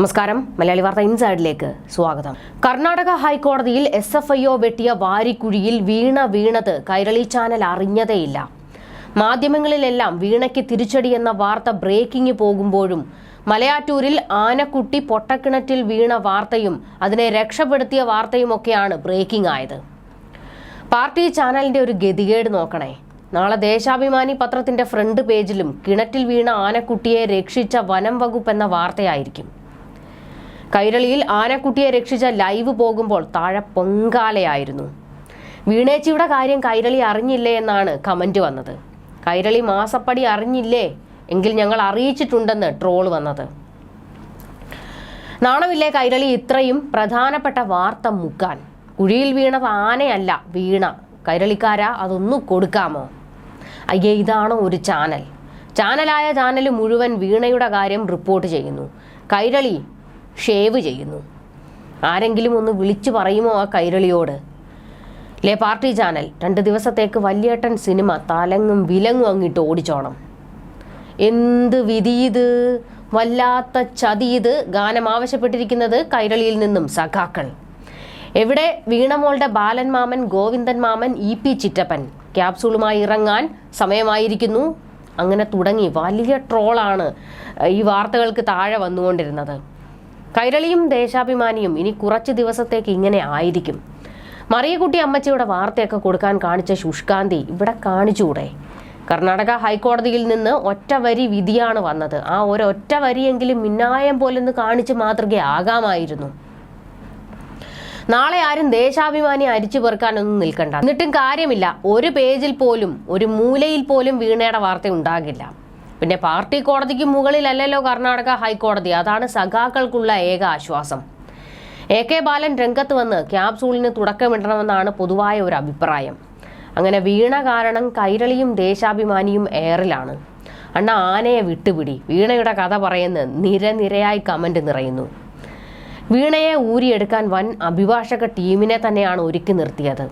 നമസ്കാരം. മലയാളി വാർത്ത ഇൻസൈഡിലേക്ക് സ്വാഗതം. കർണാടക ഹൈക്കോടതിയിൽ എസ് എഫ് ഐ ഒ വെട്ടിയ വാരിക്കുഴിയിൽ വീണ വീണത് കൈരളി ചാനൽ അറിഞ്ഞതേയില്ല. മാധ്യമങ്ങളിലെല്ലാം വീണയ്ക്ക് തിരിച്ചടി എന്ന വാർത്ത ബ്രേക്കിംഗ് പോകുമ്പോഴും മലയാറ്റൂരിൽ ആനക്കുട്ടി പൊട്ടക്കിണറ്റിൽ വീണ വാർത്തയും അതിനെ രക്ഷപ്പെടുത്തിയ വാർത്തയുമൊക്കെയാണ് ബ്രേക്കിംഗ് ആയത്. പാർട്ടി ചാനലിന്റെ ഒരു ഗതികേട് നോക്കണേ. നാളെ ദേശാഭിമാനി പത്രത്തിന്റെ ഫ്രണ്ട് പേജിലും കിണറ്റിൽ വീണ ആനക്കുട്ടിയെ രക്ഷിച്ച വനം വകുപ്പ് എന്ന വാർത്തയായിരിക്കും. കൈരളിയിൽ ആനക്കുട്ടിയെ രക്ഷിച്ച ലൈവ് പോകുമ്പോൾ താഴെ പൊങ്കാലയായിരുന്നു. വീണേച്ചിയുടെ കാര്യം കൈരളി അറിഞ്ഞില്ലേ എന്നാണ് കമന്റ് വന്നത്. കൈരളി മാസപ്പടി അറിഞ്ഞില്ലേ എങ്കിൽ ഞങ്ങൾ അറിയിച്ചിട്ടുണ്ടെന്ന് ട്രോൾ വന്നത്. നാണമില്ലേ കൈരളി ഇത്രയും പ്രധാനപ്പെട്ട വാർത്ത മുക്കാൻ കുഴിയിൽ വീണത് ആനയല്ല വീണ. കൈരളിക്കാര അതൊന്നു കൊടുക്കാമോ? അയ്യേ ഇതാണോ ഒരു ചാനൽ. ചാനലായ ചാനൽ മുഴുവൻ വീണയുടെ കാര്യം റിപ്പോർട്ട് ചെയ്യുന്നു. കൈരളി ഷേവ് ചെയ്യുന്നു. ആരെങ്കിലും ഒന്ന് വിളിച്ചു പറയുമോ ആ കൈരളിയോട്? ലേ പാർട്ടി ചാനൽ. രണ്ട് ദിവസത്തേക്ക് വല്യേട്ടൻ സിനിമ തലങ്ങും വിലങ്ങും അങ്ങിട്ട് ഓടിച്ചോണം. എന്ത് വിധി ഇത്? വല്ലാത്ത ചതി ഇത്. ഗാനം ആവശ്യപ്പെട്ടിരിക്കുന്നത് കൈരളിയിൽ നിന്നും സഖാക്കൾ. എവിടെ? വീണമോളുടെ ബാലൻ മാമൻ ഗോവിന്ദൻ മാമൻ ഇ പി ചിറ്റപ്പൻ. ക്യാപ്സൂളുമായി ഇറങ്ങാൻ സമയമായിരിക്കുന്നു. അങ്ങനെ തുടങ്ങി. വലിയ ട്രോളാണ് ഈ വാർത്തകൾക്ക് താഴെ വന്നുകൊണ്ടിരുന്നത്. കൈരളിയും ദേശാഭിമാനിയും ഇനി കുറച്ച് ദിവസത്തേക്ക് ഇങ്ങനെ ആയിരിക്കും. മറിയക്കുട്ടി അമ്മച്ചിയുടെ വാർത്തയൊക്കെ കൊടുക്കാൻ കാണിച്ച ശുഷ്കാന്തി ഇവിടെ കാണിച്ചുകൂടെ കർണാടക ഹൈക്കോടതിയിൽ നിന്ന് ഒറ്റ വരി വിധിയാണ് വന്നത്. ആ ഒരൊറ്റ വരിയെങ്കിലും മിന്നായം പോലൊന്ന് കാണിച്ച് മാതൃകയാകാമായിരുന്നു നാളെ ആരും ദേശാഭിമാനി അരിച്ചു പെറുക്കാനൊന്നും നിൽക്കണ്ട. എന്നിട്ടും കാര്യമില്ല. ഒരു പേജിൽ പോലും ഒരു മൂലയിൽ പോലും വീണയുടെ വാർത്ത ഉണ്ടാകില്ല. പിന്നെ പാർട്ടി കോടതിക്ക് മുകളിലല്ലല്ലോ കർണാടക ഹൈക്കോടതി. അതാണ് സഖാക്കൾക്കുള്ള ഏക ആശ്വാസം. എ കെ ബാലൻ രംഗത്ത് വന്ന് ക്യാപ്സൂളിന് തുടക്കമിടണമെന്നാണ് പൊതുവായ ഒരു അഭിപ്രായം. അങ്ങനെ വീണ കാരണം കൈരളിയും ദേശാഭിമാനിയും ഏറിലാണ്. അണ്ണ ആനയെ വിട്ടുപിടി. വീണയുടെ കഥ പറയുന്ന നിരനിരയായി കമന്റ് നിറയുന്നു. വീണയെ ഊരിയെടുക്കാൻ വൻ അഭിഭാഷക ടീമിനെ തന്നെയാണ് ഒരുക്കി നിർത്തിയത്.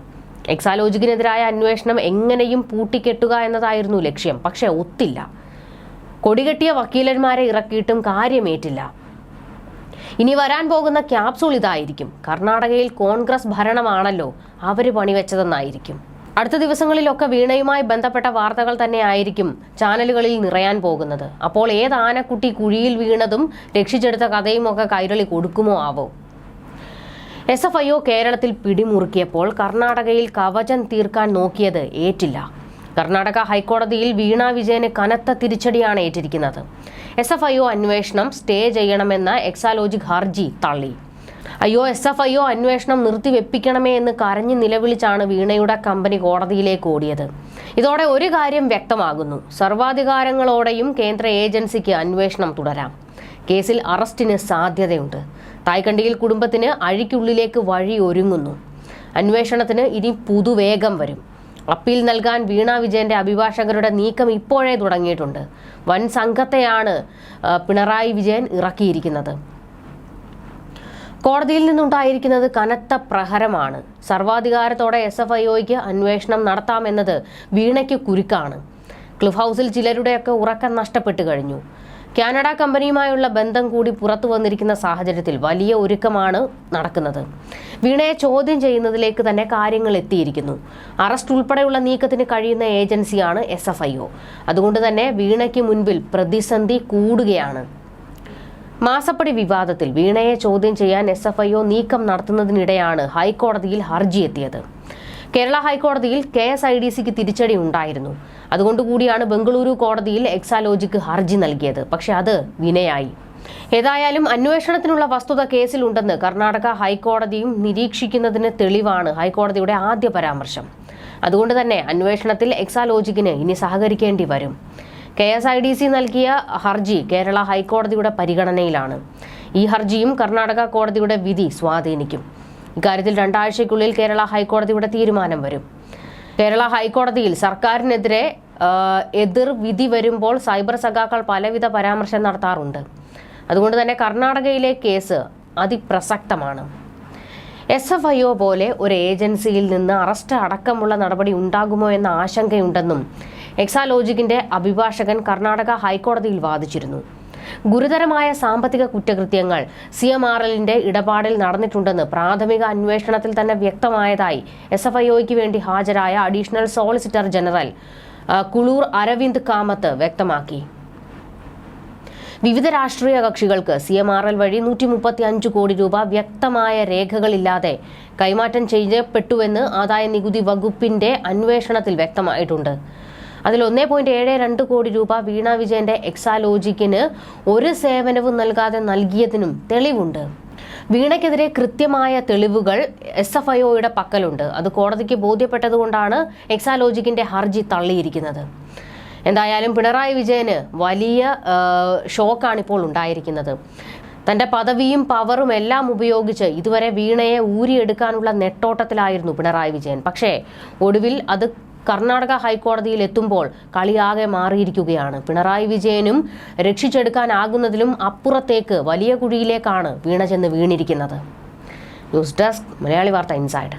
എക്സാലോജിക്കിനെതിരായ അന്വേഷണം എങ്ങനെയും പൂട്ടിക്കെട്ടുക എന്നതായിരുന്നു ലക്ഷ്യം. പക്ഷേ ഒത്തില്ല. കൊടികെട്ടിയ വക്കീലന്മാരെ ഇറക്കിയിട്ടും കാര്യമേറ്റില്ല. ഇനി വരാൻ പോകുന്ന ക്യാപ്സൂൾ ഇതായിരിക്കും. കർണാടകയിൽ കോൺഗ്രസ് ഭരണമാണല്ലോ അവർ പണിവെച്ചതെന്നായിരിക്കും. അടുത്ത ദിവസങ്ങളിലൊക്കെ വീണയുമായി ബന്ധപ്പെട്ട വാർത്തകൾ തന്നെ ആയിരിക്കും ചാനലുകളിൽ നിറയാൻ പോകുന്നത്. അപ്പോൾ ഏത് ആനക്കുട്ടി കുഴിയിൽ വീണതും രക്ഷിച്ചെടുത്ത കഥയും ഒക്കെ കൈരളി കൊടുക്കുമോ ആവോ? എസ് എഫ് ഐ ഒ കേരളത്തിൽ പിടിമുറുക്കിയപ്പോൾ കർണാടകയിൽ കവചം തീർക്കാൻ നോക്കിയത് ഏറ്റില്ല. കർണാടക ഹൈക്കോടതിയിൽ വീണ വിജയന് കനത്ത തിരിച്ചടിയാണ് ഏറ്റിരിക്കുന്നത്. എസ് എഫ് ഐ ഒ അന്വേഷണം സ്റ്റേ ചെയ്യണമെന്ന എക്സാലോജിക് ഹർജി തള്ളി. അയ്യോ എസ് എഫ് ഐ ഒ അന്വേഷണം നിർത്തിവെപ്പിക്കണമേ എന്ന് കരഞ്ഞു നിലവിളിച്ചാണ് വീണയുടെ കമ്പനി കോടതിയിലേക്ക് ഓടിയത്. ഇതോടെ ഒരു കാര്യം വ്യക്തമാകുന്നു. സർവാധികാരങ്ങളോടെയും കേന്ദ്ര ഏജൻസിക്ക് അന്വേഷണം തുടരാം. കേസിൽ അറസ്റ്റിന് സാധ്യതയുണ്ട്. തായ്ക്കണ്ടിയിൽ കുടുംബത്തിന് അഴിക്കുള്ളിലേക്ക് വഴി ഒരുങ്ങുന്നു അന്വേഷണത്തിന് ഇനി പുതുവേഗം വരും. അപ്പീൽ നൽകാൻ വീണ വിജയന്റെ അഭിഭാഷകരുടെ നീക്കം ഇപ്പോഴേ തുടങ്ങിയിട്ടുണ്ട്. വൻ സംഘത്തെയാണ് പിണറായി വിജയൻ ഇറക്കിയിരിക്കുന്നത്. കോടതിയിൽ നിന്നുണ്ടായിരിക്കുന്നത് കനത്ത പ്രഹരമാണ്. സർവാധികാരത്തോടെ എസ് എഫ് ഐ അന്വേഷണം നടത്താമെന്നത് വീണയ്ക്ക് കുരുക്കാണ്. ക്ലിഫ് ഹൗസിൽ ചിലരുടെയൊക്കെ ഉറക്കം നഷ്ടപ്പെട്ടു കഴിഞ്ഞു. കാനഡ കമ്പനിയുമായുള്ള ബന്ധം കൂടി പുറത്തു വന്നിരിക്കുന്ന സാഹചര്യത്തിൽ വലിയ ഒരുക്കമാണ് നടക്കുന്നത്. വീണയെ ചോദ്യം ചെയ്യുന്നതിലേക്ക് തന്നെ കാര്യങ്ങൾ എത്തിയിരിക്കുന്നു. അറസ്റ്റ് ഉൾപ്പെടെയുള്ള നീക്കത്തിന് കഴിയുന്ന ഏജൻസിയാണ് എസ് എഫ് ഐ ഒ അതുകൊണ്ട് തന്നെ വീണയ്ക്ക് മുൻപിൽ പ്രതിസന്ധി കൂടുകയാണ്. മാസപ്പടി വിവാദത്തിൽ വീണയെ ചോദ്യം ചെയ്യാൻ എസ് എഫ് ഐ ഒ നീക്കം നടത്തുന്നതിനിടെയാണ് ഹൈക്കോടതിയിൽ ഹർജി എത്തിയത് കേരള ഹൈക്കോടതിയിൽ കെ എസ് ഐ ഡി സിക്ക് തിരിച്ചടി ഉണ്ടായിരുന്നു. അതുകൊണ്ടുകൂടിയാണ് ബംഗളൂരു കോടതിയിൽ എക്സാലോജിക്ക് ഹർജി നൽകിയത്. പക്ഷെ അത് വിനയായി. ഏതായാലും അന്വേഷണത്തിനുള്ള വസ്തുത കേസിലുണ്ടെന്ന് കർണാടക ഹൈക്കോടതിയും നിരീക്ഷിക്കുന്നതിന് തെളിവാണ് ഹൈക്കോടതിയുടെ ആദ്യ പരാമർശം. അതുകൊണ്ട് തന്നെ അന്വേഷണത്തിൽ എക്സാലോജിക്കിന് ഇനി സഹകരിക്കേണ്ടി വരും. K S I D C നൽകിയ ഹർജി കേരള ഹൈക്കോടതിയുടെ പരിഗണനയിലാണ്. ഈ ഹർജിയും കർണാടക കോടതിയുടെ വിധി സ്വാധീനിക്കും. ഇക്കാര്യത്തിൽ രണ്ടാഴ്ചയ്ക്കുള്ളിൽ കേരള ഹൈക്കോടതിയുടെ തീരുമാനം വരും. കേരള ഹൈക്കോടതിയിൽ സർക്കാരിനെതിരെ എതിർ വിധി വരുമ്പോൾ സൈബർ സഖാക്കൾ പലവിധ പരാമർശം നടത്താറുണ്ട്. അതുകൊണ്ട് തന്നെ കർണാടകയിലെ കേസ് അതിപ്രസക്തമാണ്. എസ് എഫ് ഐ ഒ പോലെ ഒരു ഏജൻസിയിൽ നിന്ന് അറസ്റ്റ് അടക്കമുള്ള നടപടി ഉണ്ടാകുമോ എന്ന ആശങ്കയുണ്ടെന്നും എക്സാലോജിക്കിന്റെ അഭിഭാഷകൻ കർണാടക ഹൈക്കോടതിയിൽ വാദിച്ചിരുന്നു. ഗുരുതരമായ സാമ്പത്തിക കുറ്റകൃത്യങ്ങൾ സി എം ആർ എല്ലിന്റെ ഇടപാടിൽ നടന്നിട്ടുണ്ടെന്ന് പ്രാഥമിക അന്വേഷണത്തിൽ തന്നെ വ്യക്തമായതായി എസ് എഫ് ഐഒയ്ക്ക് വേണ്ടി ഹാജരായ additional solicitor general Kulur Aravind Kamath വ്യക്തമാക്കി. വിവിധ രാഷ്ട്രീയ കക്ഷികൾക്ക് സി എം ആർ എൽ വഴി നൂറ്റി മുപ്പത്തി അഞ്ച് കോടി രൂപ വ്യക്തമായ രേഖകളില്ലാതെ കൈമാറ്റം ചെയ്യപ്പെട്ടുവെന്ന് ആദായ നികുതി വകുപ്പിന്റെ അന്വേഷണത്തിൽ വ്യക്തമായിട്ടുണ്ട്. അതിൽ ഒന്നേ പോയിന്റ് ഏഴ് രണ്ട് കോടി രൂപ വീണ വിജയന്റെ എക്സാലോജിക്കിന് ഒരു സേവനവും നൽകാതെ നൽകിയതിനും തെളിവുണ്ട്. വീണയ്ക്കെതിരെ കൃത്യമായ തെളിവുകൾ എസ് എഫ് ഐ ഒയുടെ പക്കലുണ്ട്. അത് കോടതിക്ക് ബോധ്യപ്പെട്ടതുകൊണ്ടാണ് എക്സാലോജിക്കിന്റെ ഹർജി തള്ളിയിരിക്കുന്നത്. എന്തായാലും പിണറായി വിജയന് വലിയ ഷോക്കാണ് ഇപ്പോൾ ഉണ്ടായിരിക്കുന്നത്. തന്റെ പദവിയും പവറും എല്ലാം ഉപയോഗിച്ച് ഇതുവരെ വീണയെ ഊരിയെടുക്കാനുള്ള നെട്ടോട്ടത്തിലായിരുന്നു പിണറായി വിജയൻ. പക്ഷേ ഒടുവിൽ അത് കർണാടക ഹൈക്കോടതിയിൽ എത്തുമ്പോൾ കളിയാകെ മാറിയിരിക്കുകയാണ്. പിണറായി വിജയനും രക്ഷിച്ചെടുക്കാനാകുന്നതിലും അപ്പുറത്തേക്ക് വലിയ കുഴിയിലേക്കാണ് വീണ ചെന്ന് വീണിരിക്കുന്നത്. ന്യൂസ് ഡെസ്ക് മലയാളി വാർത്ത ഇൻസൈഡ്.